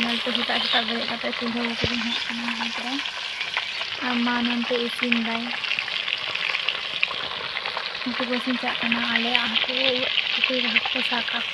ᱧᱮᱞᱛᱮ ᱥᱮᱛᱟᱜ ᱥᱮᱛᱟᱜ ᱵᱮᱨᱮᱫ ᱠᱟᱛᱮ ᱪᱩᱞᱦᱟᱹ ᱵᱩᱴᱟᱹᱨᱤᱧ ᱦᱮᱡ ᱠᱟᱱᱟ ᱱᱚᱱᱛᱮ ᱨᱮ ᱟᱨ ᱢᱟ ᱱᱚᱱᱛᱮ ᱤᱥᱤᱱ ᱫᱟᱭ ᱦᱟᱹᱠᱩ ᱠᱚ ᱤᱥᱤᱱ ᱪᱟᱜ ᱠᱟᱱᱟ ᱟᱞᱮᱭᱟᱜ ᱦᱟᱹᱠᱩ ᱯᱩᱠᱷᱨᱤ ᱨᱮ ᱦᱟᱹᱠᱩ ᱠᱚ ᱥᱟᱵ ᱠᱟᱜ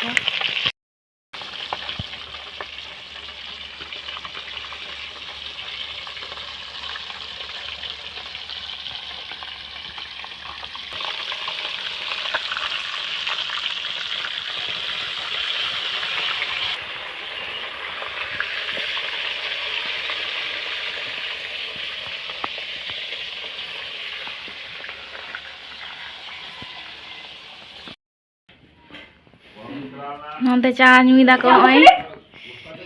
ᱠᱚᱣᱟ ᱱᱚᱱᱛᱮ ᱪᱟ ᱧᱩᱭ ᱫᱟᱠᱚ ᱱᱚᱜᱼᱚᱭ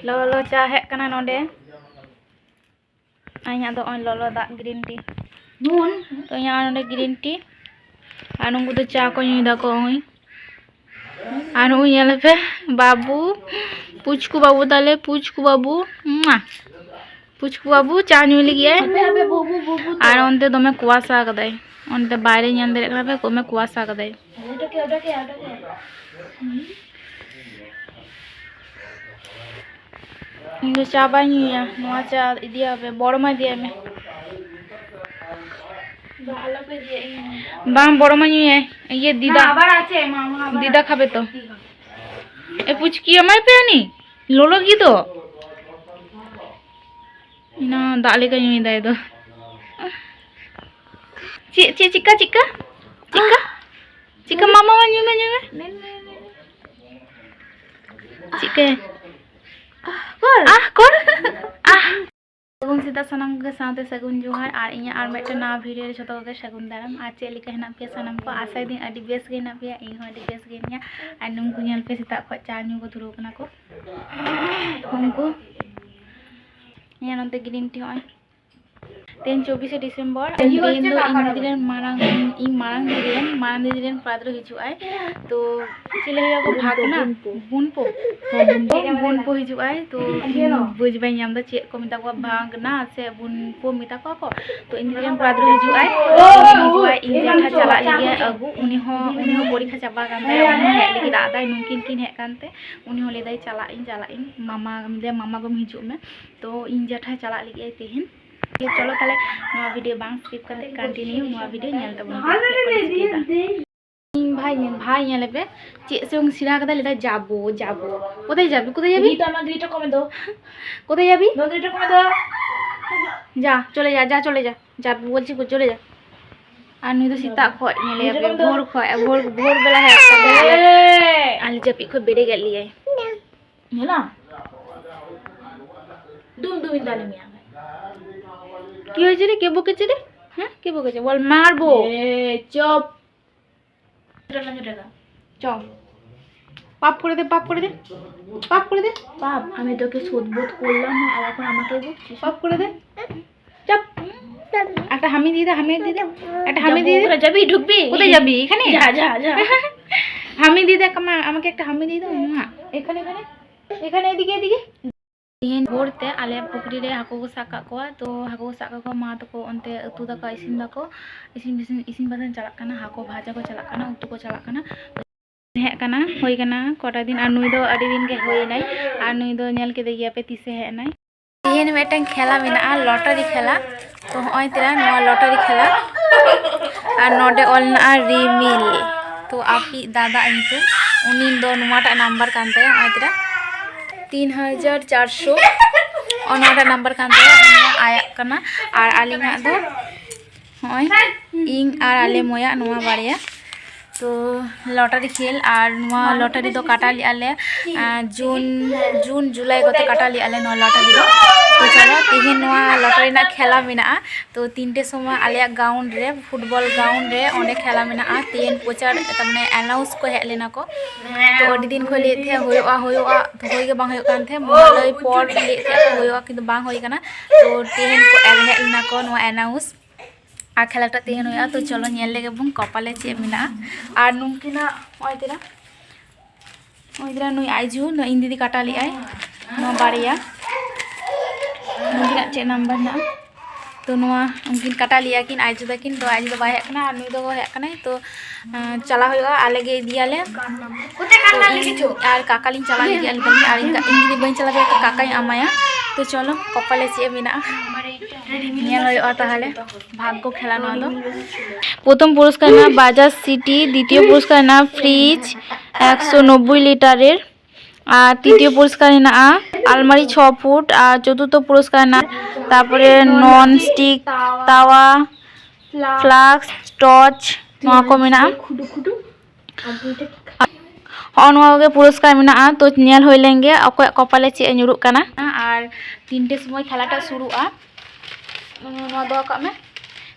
ᱞᱚᱞᱚ ᱪᱟ ᱦᱮᱡ ᱠᱟᱱᱟ ᱱᱚᱰᱮ ᱟᱨ ᱤᱧᱟᱹᱜ ᱫᱚ ᱱᱚᱜᱼᱚᱭ ᱞᱚᱞᱚ ᱫᱟᱜ ᱜᱨᱤᱱ ᱴᱤ তো ইয়া নন্দে গ্রিন টি আর নুঙ্গু তো চা কো নিদা কো হই আর নুঙ্গু নেলে পে বাবু পুচকু বাবু তালে পুচকু বাবু মুয়া পুচকু বাবু চা নিয়ে লিগিয়ে আর অন্তে দমে কুয়াশা কাদাই অন্তে বাইরে ñan দে রাখবে কমে কুয়াশা কাদাই বাই নিয়া নোয়া চা ইদিয়া হবে বড় মা দিয়া মে বাম বড় মা নিয়ে ইয়ে দিদা আবার আছে দিদা খাবে তো। এ পুচকি আমায় পেয়ানি লোলো কি তো? না দালে কা নিয়ে দেয় তো। চি চিকা চিকা চিকা চিকা মামা মা নিয়ে নিয়ে চিকে ᱠᱚᱨ ᱟᱦ ᱠᱚᱨ ᱟᱦ ᱥᱟᱹᱜᱩᱱ ᱥᱮᱛᱟᱜ ᱥᱟᱱᱟᱢ ᱠᱚᱜᱮ ᱥᱟᱶᱛᱮ ᱥᱟᱹᱜᱩᱱ ᱡᱚᱦᱟᱨ ᱟᱨ ᱤᱧᱟᱹᱜ ᱟᱨ ᱢᱤᱫᱴᱮᱱ ᱱᱟᱣᱟ ᱵᱷᱤᱰᱤᱭᱳ ᱨᱮ ᱡᱚᱛᱚ ᱠᱚᱜᱮ ᱥᱟᱹᱜᱩᱱ ᱫᱟᱨᱟᱢ ᱟᱨ ᱪᱮᱫ ᱞᱮᱠᱟ ᱦᱮᱱᱟᱜ ᱯᱮᱭᱟ ᱥᱟᱱᱟᱢ ᱠᱚ ᱟᱥᱟᱭ ᱫᱟᱹᱧ ᱟᱹᱰᱤ ᱵᱮᱥ ᱜᱮ ᱦᱮᱱᱟᱜ ᱯᱮᱭᱟ ᱤᱧ ᱦᱚᱸ ᱟᱹᱰᱤ ᱵᱮᱥ ᱜᱮ ᱦᱤᱱᱟᱹᱧᱟ ᱟᱨ ᱱᱩᱝᱠᱩ ᱧᱮᱞ ᱯᱮ ᱥᱮᱛᱟᱜ ᱠᱷᱚᱱ ᱪᱟ ᱧᱩ ᱠᱚ ᱫᱷᱩᱨᱟᱹᱣ ᱠᱟᱱᱟ ᱠᱚ ᱩᱱᱠᱩ ᱧᱮᱞ ᱱᱚᱛᱮ ᱜᱨᱤᱱ ᱴᱤ ᱦᱚᱸᱜᱼᱚᱭ দেন চব্বিশে ডিসেম্বর ইন্দো ইন্দিরের মারাং ই মারাং দিলেন মারাং দিলেন পাত্র হিচু আয় তো ছেলে হইয়াকো ভাগ না বুনপো। বুনপো। হিচু আয় তো বুঝবাই নামদা চেক কো মিতা কো ভাগ না সে বুনপো মিতা কো কো তো ইন্দিরের পাত্র হিচু আয় হিচু আয় ইন্দিরা খা চালা লিগে আগু উনি হ উনি হ পরীক্ষা চাপা কান তাই উনি হেক লিগে দাদাই নুকিন কিন হেক কানতে উনি হলে দাই চালা ইন চালা ইন মামা মিলে মামা গম হিচু মে তো ইন জেঠা চালা লিগে তেহেন ᱪᱚᱞᱚ ᱛᱟᱦᱞᱮ ᱱᱚᱣᱟ ᱵᱷᱤᱰᱤᱭᱳ ᱵᱟᱝ ᱥᱠᱤᱯ ᱠᱟᱛᱮ ᱠᱚᱱᱴᱤᱱᱤᱭᱩ ᱱᱚᱣᱟ ᱵᱷᱤᱰᱤᱭᱳ ᱧᱮᱞ ᱛᱟᱵᱚᱱ ᱯᱮ ᱤᱧ ᱵᱷᱟই ভাই ᱧᱮᱞᱮ ᱯᱮ ᱪᱮᱫ ᱥᱮ ᱵᱟᱝ ᱥᱤᱨᱟ ᱠᱟᱫᱟ ᱞᱮᱫᱟ যাব যাব। কোথায় যাবি? কোথায় যাবি? তো আমার গ্রিটা কমে দাও। কোথায় যাবি? নো গ্রিটা কমে দাও। যা চলে যা যা চলে যা। যা বলছি চলে যা। আর নুই তো সীতা খয় মেলে যাবে। ভোর খয় ভোর ভোর হ্যাঁ আলু চাপি খয় বেড়ে গেলি। না দুম দুম দালে মিয়া। কি হয়েছে রে? কে বকেছে রে? হ্যাঁ? কে বকেছে? বল মারবো। চপ। টাকা টাকা চ পাপ করে দে পাপ করে দে। পাপ করে দে। বাপ আমি তোকে শোধবোধ করলাম না আর এখন আমাকে বলছিস পাপ করে দে। চাপ। একটা হামি দিয়ে দে হামি দিয়ে দে। একটা হামি দিয়ে দে। যাবি? ঢুকবি? কোথায় যাবি? এখানে? যা যা যা। হামি দিয়ে দে আমাকে একটা হামি দিয়ে দাও এখানে এখানে। এখানে এদিকে এদিকে। ᱛᱮᱦᱮᱧ ᱵᱷᱳᱨᱛᱮ ᱟᱞᱮ ᱯᱩᱠᱷᱨᱤ ᱨᱮ ᱦᱟᱹᱠᱩ ᱠᱚ ᱥᱟᱵ ᱠᱟᱜ ᱠᱚᱣᱟ ᱛᱚ ᱦᱟᱹᱠᱩ ᱠᱚ ᱥᱟᱵ ᱠᱟᱜ ᱠᱚᱣᱟ ᱢᱟ ᱛᱟᱠᱚ ᱚᱱᱛᱮ ᱩᱛᱩ ᱫᱟᱠᱟ ᱤᱥᱤᱱ ᱫᱟᱠᱚ ᱤᱥᱤᱱ ᱵᱟᱥᱟᱝ ᱤᱥᱤᱱ ᱵᱟᱥᱟᱝ ᱪᱟᱞᱟᱜ ᱠᱟᱱᱟ ᱦᱟᱹᱠᱩ ᱵᱷᱟᱡᱟ ᱠᱚ ᱪᱟᱞᱟᱜ ᱠᱟᱱᱟ ᱩᱛᱩ ᱠᱚ ᱪᱟᱞᱟᱜ ᱠᱟᱱᱟ ᱦᱮᱡ ᱠᱟᱱᱟ ᱦᱩᱭ ᱠᱟᱱᱟ ᱠᱚᱴᱟ ᱫᱤᱱ ᱟᱨ ᱱᱩᱭ ᱫᱚ ᱟᱹᱰᱤ ᱫᱤᱱ ᱜᱮ ᱦᱩᱭ ᱦᱩᱭᱱᱟᱭ ᱟᱨ ᱱᱩᱭ ᱫᱚ ᱧᱮᱞ ᱠᱮᱫᱮ ᱜᱮᱭᱟᱯᱮ ᱛᱤᱥᱮ ᱦᱮᱡ ᱮᱱᱟᱭ ᱛᱮᱦᱮᱧ ᱢᱤᱫᱴᱟᱝ ᱠᱷᱮᱞᱟ ᱢᱮᱱᱟᱜᱼᱟ ᱞᱚᱴᱟরি খেলা তো ᱦᱚᱸᱜᱼᱚᱭ ᱛᱮᱨᱟ ᱱᱚᱣᱟ ᱞᱚᱴᱟরি খেলা আর নডে অল না রিমিল তো আপি দাদা ইন্তু উনি দো নোয়াটা নাম্বার কান তাই হᱚᱸᱜᱼᱚᱭ ᱛᱮᱨᱟ তিন হাজার চারশো ᱚᱱᱟᱴᱟ ᱱᱟᱢᱵᱟᱨ ᱠᱟᱱ ᱛᱟᱭᱟ ᱟᱭᱟᱜ ᱠᱟᱱᱟ ᱟᱨ ᱟᱹᱞᱤᱧᱟᱜ ᱫᱚ ᱦᱚᱸᱜᱼᱚᱭ ᱤᱧ ᱟᱨ ᱟᱞᱮ ᱢᱚᱭᱟᱜ ᱱᱚᱣᱟ ᱵᱟᱨᱭᱟ তো লটারি খেল আর নোয়া লটারি দো কাটালি আলে জুন জুন জুলাই গতে কাটালি আলে নোয়া লটারি দো তো চলো তেহে নোয়া ᱦᱩᱭ ᱱᱟ ᱠᱷᱮᱞᱟ ᱢᱮᱱᱟᱜᱼᱟ ᱛᱚ ᱛᱤᱱᱴᱮ ᱥᱚᱢᱚᱭ ᱟᱞᱮᱭᱟᱜ ᱜᱨᱟᱣᱩᱱᱰ ᱨᱮ ᱯᱷᱩᱴᱵᱚᱞ ᱜᱨᱟᱣᱩᱱᱰ ᱨᱮ ᱚᱸᱰᱮ ᱠᱷᱮᱞᱟ ᱢᱮᱱᱟᱜᱼᱟ ᱛᱮᱦᱮᱧ ᱯᱨᱚᱪᱟᱨ ᱛᱟᱨᱢᱟᱱᱮ ᱮᱱᱟᱣᱩᱱᱥ ᱠᱚ ᱦᱮᱡ ᱞᱮᱱᱟ ᱠᱚ ᱛᱚ ᱟᱹᱰᱤ ᱫᱤᱱ ᱠᱷᱚᱱ ᱞᱟᱹᱭᱮᱫ ᱛᱟᱦᱮᱸ ᱦᱩᱭᱩᱜᱼᱟ ᱦᱩᱭᱩᱜᱼᱟ ᱛᱚ ᱦᱩᱭ ᱜᱮ ᱵᱟᱝ ᱦᱩᱭᱩᱜ ᱠᱟᱱ ᱛᱟᱦᱮᱸ ᱢᱚᱦᱟᱞᱚᱭ ᱯᱚᱨ ᱞᱟᱹᱭᱮᱫ ᱛᱟᱦᱮᱸ ᱦᱩᱭᱩᱜᱼᱟ ᱠᱤᱱᱛᱩ ᱵᱟᱝ ᱦᱩᱭ ᱠᱟᱱᱟ ᱛᱚ ᱛᱮᱦᱮᱧ ᱠᱚ ᱮᱢ ᱦᱮᱡ ᱞᱮᱱᱟ ᱠᱚ ᱱᱚᱣᱟ ᱮᱱᱟᱣᱩᱱᱥ আর খেলাটা তেহেন হয়ে তো চলো নেলে এবং কপালে চেয়ে মেনা আর নুমকিনা ওইদিরা ওইদিরা নুই আইজু নই ইন্দিদি কাটালি আই ন বাড়িয়া ᱩᱱᱠᱤᱱᱟᱜ ᱪᱮᱫ ᱱᱟᱢᱵᱟᱨ ᱦᱮᱱᱟᱜᱼᱟ ᱛᱚ ᱱᱚᱣᱟ ᱩᱱᱠᱤᱱ ᱠᱟᱴᱟ ᱞᱮᱭᱟᱠᱤᱱ ᱟᱡ ᱫᱟᱠᱤᱱ ᱛᱚ ᱟᱡ ᱫᱚ ᱵᱟᱭ ᱦᱮᱡ ᱠᱟᱱᱟ ᱟᱨ ᱱᱩᱭ ᱫᱚ ᱦᱮᱡ ᱠᱟᱱᱟᱭ ᱛᱚ ᱪᱟᱞᱟᱣ ᱦᱩᱭᱩᱜᱼᱟ ᱟᱞᱮᱜᱮ ᱤᱫᱤᱭᱟᱞᱮ ᱟᱨ ᱠᱟᱠᱟᱞᱤᱧ ᱪᱟᱞᱟᱣ ᱞᱟᱹᱜᱤᱫ ᱟᱞᱮ ᱟᱨ ᱤᱧ ᱡᱩᱫᱤ ᱵᱟᱹᱧ ᱪᱟᱞᱟᱣ ᱫᱟᱲᱮᱭᱟᱜᱼᱟ ᱠᱟᱠᱟᱧ ᱮᱢᱟᱭᱟ তো চলো কপালে চেয়ে মেনাগ তাহলে ভাগ্য খেলা নয় প্রথম পুরস্কার না বাজাজ সিটি দ্বিতীয় পুরস্কার না ফ্রিজ একশো নব্বই লিটারের আর তৃতীয় পুরস্কার না আলমারি ছ ফুট, আর চতুর্থ পুরস্কার না, তারপরে নন স্টিক তাওয়া, ফ্লাক্স, টর্চ মহাকমে না ᱱᱚᱜᱼᱚ পুরস্কার ᱢᱮᱱᱟᱜᱼᱟ ᱛᱚ ᱧᱮᱞ ᱦᱩᱭ ᱞᱮᱱᱜᱮ ᱚᱠᱚᱭᱟᱜ ᱠᱚᱯᱟᱞᱮ ᱪᱮᱫ ᱮ ᱧᱩᱨᱩᱜ ᱠᱟᱱᱟ ᱟᱨ ᱛᱤᱱᱴᱮ ᱥᱚᱢᱚᱭ ᱠᱷᱮᱞᱟᱴᱟ ᱥᱩᱨᱩᱜᱼᱟ ᱱᱚᱣᱟ ᱫᱚᱦᱚ ᱠᱟᱜ ᱢᱮ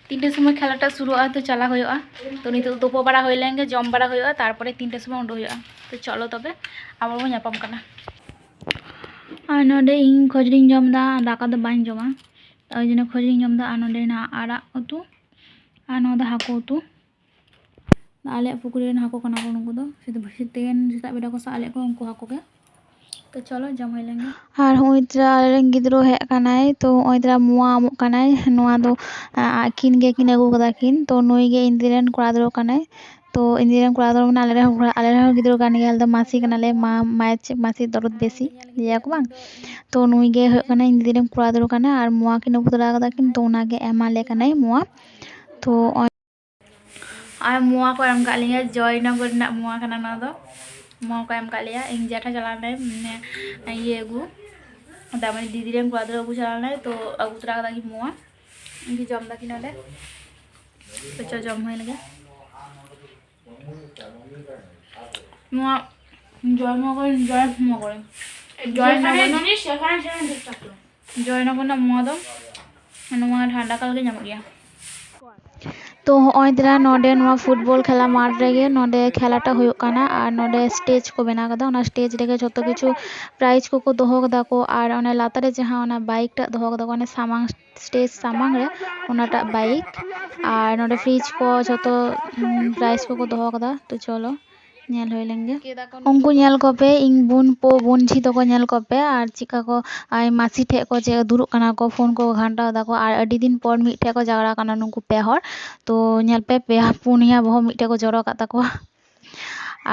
তিনটে সময় খেলাটা শুরু হয় তো চালা হয়ে তো নিতে দুপুর বেড়া হয়ে লেগে জম বেড়া হয়ে তারপরে তিনটে সময় উন্ডো হয়ে તો ચલો તમે આવડવું ᱧᱟᱯᱟᱢ ᱠᱟᱱᱟ ᱟᱨ ᱱᱚᱰᱮ ᱤᱧ ᱠᱷᱚᱡᱽᱲᱤᱧ ᱡᱚᱢ ᱮᱫᱟ ᱫᱟᱠᱟ ᱫᱚ ᱵᱟᱹᱧ ᱡᱚᱢᱟ ᱛᱟই ᱡᱚᱱᱱᱚ ᱠᱷᱚᱡᱽᱲᱤᱧ ᱡᱚᱢ ᱮᱫᱟ ᱟᱨ ᱱᱚᱰᱮᱱᱟᱜ ᱟᱲᱟᱜ ᱩᱛᱩ ᱟᱨ ᱱᱚᱣᱟ ᱫᱚ ᱦᱟᱹᱠᱩ ᱩᱛᱩ ᱟᱞᱮᱭᱟᱜ ᱯᱩᱠᱷᱨᱤ ᱨᱮᱱ ᱦᱟᱹᱠᱩ ᱠᱟᱱᱟ ᱠᱚ ᱱᱩᱠᱩ ᱫᱚ ᱛᱮᱦᱮᱧ ᱥᱮᱛᱟᱜ ᱵᱮᱲᱟ ᱠᱚ ᱥᱟᱵ ᱞᱮᱫ ᱠᱚᱣᱟ ᱩᱱᱠᱩ ᱦᱟᱹᱠᱩ ᱜᱮ ᱛᱚ ᱪᱚᱞᱚ ᱡᱚᱢ ᱦᱩᱭ ᱞᱮᱱᱜᱮ ᱟᱨ ᱦᱚᱸᱜᱼᱚᱭ ᱛᱨᱟ ᱟᱞᱮᱨᱮᱱ ᱜᱤᱫᱽᱨᱟᱹ ᱦᱮᱡ ᱟᱠᱟᱱᱟᱭ ᱛᱚ ᱦᱚᱸᱜᱼᱚᱭ ᱛᱨᱟ ᱢᱳᱣᱟ ᱮᱢᱚᱜ ᱠᱟᱱᱟᱭ ᱱᱚᱣᱟ ᱫᱚ ᱟᱹᱠᱤᱱ ᱜᱮᱠᱤᱱ ᱟᱹᱜᱩ ᱠᱟᱫᱟ ᱠᱤᱱ ᱛᱚ ᱱᱩᱭ ᱜᱮ ᱤᱧ ᱨᱮᱱ ᱠᱚᱲᱟ ᱜᱤᱫᱽᱨᱟᱹ ᱠᱟᱱᱟᱭ ᱛᱚ ᱤᱧᱨᱮᱱ ᱠᱚᱲᱟ ᱫᱚ ᱢᱟᱱᱮ ᱟᱞᱮ ᱨᱮᱱ ᱦᱚᱲ ᱟᱞᱮ ᱨᱮᱱ ᱦᱚᱸ ᱜᱤᱫᱽᱨᱟᱹ ᱠᱟᱱ ᱜᱮᱭᱟ ᱟᱞᱮ ᱫᱚ ᱢᱟᱹᱥᱤ ᱠᱟᱱᱟᱞᱮ ᱢᱟ ᱢᱟᱹᱭ ᱢᱟᱹᱥᱤ ᱫᱚᱨᱚᱫ ᱵᱮᱥᱤ ᱞᱟᱹᱭᱟ ᱠᱚ ᱵᱟᱝ ᱛᱚ ᱱᱩᱭ ᱜᱮ ᱦᱩᱭᱩᱜ ᱠᱟᱱᱟᱭ ᱤᱧ ᱫᱤᱫᱤ ᱨᱮᱱ ᱠᱚᱲᱟ ᱫᱚ ᱠᱟᱱᱟ ᱟᱨ ᱢᱚᱣᱟ ᱠᱤᱱ ᱟᱹᱜᱩ ᱛᱚᱨᱟ ᱠᱟᱫᱟ ᱠᱤᱱ ᱛᱚ ᱚᱱᱟᱜᱮ ᱮᱢᱟᱞᱮ ᱠᱟᱱᱟᱭ ᱢᱚᱣᱟ ᱛᱚ ᱟᱨ ᱢᱚᱣᱟ ᱠᱚ ᱮᱢ ᱠᱟᱜ ᱞᱤᱧᱟᱹ ᱡᱚᱭᱱᱚᱜᱚᱨ ᱨᱮᱱᱟᱜ ᱢᱚᱣᱟ ᱠᱟᱱᱟ ᱱᱚᱣᱟ ᱫᱚ ᱢᱚᱣᱟ ᱠᱚ ᱮᱢ ᱠᱟᱜ ᱞᱮᱭᱟ ᱤᱧ ᱡᱮᱴᱷᱟ ᱪᱟᱞᱟᱣ ᱞᱮᱱᱟᱭ ᱢᱟᱱᱮ ᱤᱭᱟᱹ ᱟᱹᱜᱩ ᱛᱟᱨᱢᱟᱱᱮ ᱫᱤᱫᱤ ᱨᱮᱱ ᱠᱚᱲᱟ ᱫᱚ ᱟᱹᱜᱩ ᱪᱟᱞᱟᱣ ᱞᱮᱱᱟᱭ ᱛᱚ ᱟᱹᱜᱩ ᱛᱚᱨᱟ ᱠᱟᱫᱟ ᱠᱤᱱ ᱢᱚᱣᱟ ᱤᱧ ᱡᱚᱢ ᱫᱟᱠᱤᱱ ᱚᱸᱰᱮ ᱪᱚ ᱡᱚᱢ ᱦᱩᱭ ᱞᱮᱜᱮ নয়া জয়নগর জয়নগরে। জয়নগর জয়নগর না মহাদম। মানে ঠান্ডা কালকে জামা গিয়া ᱛᱚ ᱦᱚᱜᱼᱚᱭ ᱫᱮᱞᱟ ᱱᱚᱰᱮ ᱱᱚᱣᱟ ᱯᱷᱩᱴᱵᱚᱞ ᱠᱷᱮᱞᱟ ᱢᱟᱴ ᱨᱮᱜᱮ ᱱᱚᱰᱮ ᱠᱷᱮᱞᱟᱴᱟ ᱦᱩᱭᱩᱜ ᱠᱟᱱᱟ ᱟᱨ ᱱᱚᱰᱮ ᱥᱴᱮᱡᱽ ᱠᱚ ᱵᱮᱱᱟᱣ ᱠᱟᱫᱟ ᱚᱱᱟ ᱥᱴᱮᱡᱽ ᱨᱮᱜᱮ ᱡᱚᱛᱚ ᱠᱤᱪᱷᱩ ᱯᱨᱟᱭᱤᱡᱽ ᱠᱚᱠᱚ ᱫᱚᱦᱚ ᱠᱟᱫᱟ ᱠᱚ ᱟᱨ ᱚᱱᱟ ᱞᱟᱛᱟᱨ ᱨᱮ ᱡᱟᱦᱟᱸ ᱚᱱᱟ ᱵᱟᱭᱤᱠ ᱴᱟᱜ ᱫᱚᱦᱚ ᱠᱟᱫᱟ ᱠᱚ ᱚᱱᱟ ᱥᱟᱢᱟᱝ ᱥᱴᱮᱡᱽ ᱥᱟᱢᱟᱝ ᱨᱮ ᱚᱱᱟᱴᱟᱜ ᱵᱟᱭᱤᱠ ᱟᱨ ᱱᱚᱰᱮ ᱯᱷᱨᱤᱡᱽ ᱠᱚ ᱡᱚᱛᱚ ᱯᱨᱟᱭᱤᱡᱽ ᱠᱚᱠᱚ ᱫᱚᱦᱚ ᱠᱟᱫᱟ ᱛᱚ ᱪᱚᱞᱚ ᱧᱮᱞ ᱦᱩᱭ ᱞᱮᱱ ᱜᱮ ᱩᱱᱠᱩ ᱧᱮᱞ ᱠᱚᱯᱮ ᱤᱧ ᱵᱩᱱ ᱯᱚ ᱵᱩᱱᱡᱷᱤ ᱛᱟᱠᱚ ᱧᱮᱞ ᱠᱚᱯᱮ ᱟᱨ ᱪᱮᱫᱠᱟ ᱠᱚ ᱟᱭ ᱢᱟᱥᱤ ᱴᱷᱮᱡ ᱠᱚ ᱪᱮᱫ ᱫᱩᱲᱩᱵ ᱠᱟᱱᱟ ᱠᱚ ᱯᱷᱳᱱ ᱠᱚ ᱜᱷᱟᱱᱴᱟᱣ ᱫᱟᱠᱚ ᱟᱨ ᱟᱹᱰᱤ ᱫᱤᱱ ᱯᱚᱨ ᱢᱤᱫᱴᱷᱮᱡ ᱠᱚ ᱡᱟᱣᱨᱟ ᱠᱟᱱᱟ ᱱᱩᱠᱩ ᱯᱮ ᱦᱚᱲ ᱛᱚ ᱧᱮᱞ ᱯᱮ ᱯᱮᱭᱟ ᱯᱩᱱᱭᱟ ᱵᱚᱦᱚᱜ ᱢᱤᱫᱴᱷᱮᱡ ᱠᱚ ᱡᱚᱨᱚ ᱠᱟᱜ ᱛᱟᱠᱚᱣᱟ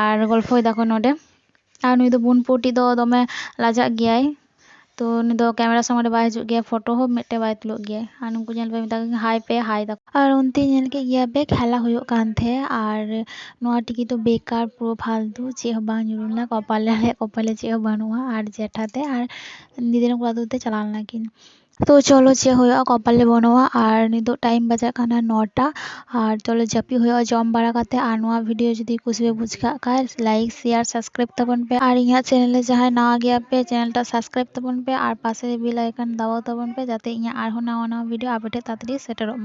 ᱟᱨ ᱜᱚᱞᱯᱷᱚᱭ ᱫᱟᱠᱚ ᱱᱚᱰᱮ ᱟᱨ ᱱᱩᱭ ᱫᱚ ᱵᱩᱱ ᱯᱳᱴᱤ ᱫᱚ ᱫᱚᱢᱮ ᱞᱟᱡᱟᱜ ᱜᱮᱭᱟᱭ ᱛᱚ ᱩᱱᱤ ᱫᱚ ᱠᱮᱢᱮᱨᱟ ᱥᱟᱢᱟᱝ ᱨᱮ ᱵᱟᱭ ᱦᱤᱡᱩᱜ ᱜᱮᱭᱟ ᱯᱷᱳᱴᱳ ᱦᱚᱸ ᱢᱤᱫᱴᱮᱡ ᱵᱟᱭ ᱛᱩᱞᱟᱹᱜ ᱜᱮᱭᱟ ᱟᱨ ᱱᱩᱠᱩ ᱧᱮᱞ ᱯᱮ ᱢᱮᱛᱟ ᱠᱚ ᱦᱟᱭ ᱯᱮ ᱦᱟᱭ ᱫᱟᱠᱚ ᱟᱨ ᱚᱱᱛᱮ ᱧᱮᱞ ᱠᱮᱫ ᱜᱮᱭᱟ ᱯᱮ ᱠᱷᱮᱞᱟ ᱦᱩᱭᱩᱜ ᱠᱟᱱ ᱛᱟᱦᱮᱸᱫ ᱟᱨ ᱱᱚᱣᱟ ᱴᱤᱠᱤᱴ ᱫᱚ ᱵᱮᱠᱟᱨ ᱯᱩᱨᱟᱹ ᱯᱷᱟᱞᱛᱩ ᱪᱮᱫ ᱦᱚᱸ ᱵᱟᱝ ᱧᱩᱨ ᱞᱮᱱᱟ ᱠᱚᱯᱟᱞ ᱟᱞᱮᱭᱟᱜ ᱠᱚᱯᱟᱞᱮ ᱪᱮᱫ ᱦᱚᱸ ᱵᱟᱹᱱᱩᱜᱼᱟ ᱟᱨ ᱡᱮᱴᱷᱟ ᱛᱮ ᱟᱨ ᱫᱤᱫᱤ ᱨᱮᱱ ᱠᱚᱲᱟ ᱜᱤᱫᱽᱨᱟᱹ ᱛᱮ ᱪᱟᱞᱟᱣ ᱞᱮᱱᱟ ᱠᱤᱱ ᱛᱚ ᱪᱚᱞᱚ ᱪᱮᱫ ᱦᱩᱭᱩᱜᱼᱟ ᱠᱚᱯᱟᱞᱮ ᱵᱟᱹᱱᱩᱜᱼᱟ ᱟᱨ ᱱᱤᱛᱚᱜ ᱴᱟᱭᱤᱢ ᱵᱟᱡᱟᱜ ᱠᱟᱱᱟ ᱱᱚᱴᱟ ᱟᱨ ᱪᱚᱞᱚ ᱡᱟᱹᱯᱤᱫ ᱦᱩᱭᱩᱜᱼᱟ ᱡᱚᱢ ᱵᱟᱲᱟ ᱠᱟᱛᱮ ᱟᱨ ᱱᱚᱣᱟ ᱵᱷᱤᱰᱤᱭᱳ ᱡᱩᱫᱤ ᱠᱩᱥᱤ ᱯᱮ ᱵᱩᱡᱽ ᱠᱟᱜ ᱠᱷᱟᱡ ᱞᱟᱭᱤᱠ ᱥᱮᱭᱟᱨ ᱥᱟᱵᱥᱠᱨᱟᱭᱤᱵ ᱛᱟᱵᱚᱱ ᱯᱮ ᱟᱨ ᱤᱧᱟᱹᱜ ᱪᱮᱱᱮᱞ ᱨᱮ ᱡᱟᱦᱟᱸᱭ ᱱᱟᱣᱟ ᱜᱮᱭᱟ ᱯᱮ ᱪᱮᱱᱮᱞ ᱴᱟᱜ ᱥᱟᱵᱥᱠᱨᱟᱭᱤᱵ ᱛᱟᱵᱚᱱ ᱯᱮ ᱟᱨ ᱯᱟᱥে ᱵᱮᱞ ᱟᱭᱠᱚᱱ ᱫᱟᱵᱟᱣ ᱛᱟᱵᱚᱱ ᱯᱮ ᱡᱟᱛᱮ ᱤᱧᱟᱹᱜ ᱟᱨᱦᱚᱸ ᱱᱟᱣᱟ ᱱᱟᱣᱟ ᱵᱷᱤᱰᱤᱭᱳ ᱟᱯᱮ ᱴᱷᱮᱡ ᱛᱟᱲᱟᱛᱟᱲᱤ ᱥᱮᱴᱮᱨᱚᱜ ᱢᱟ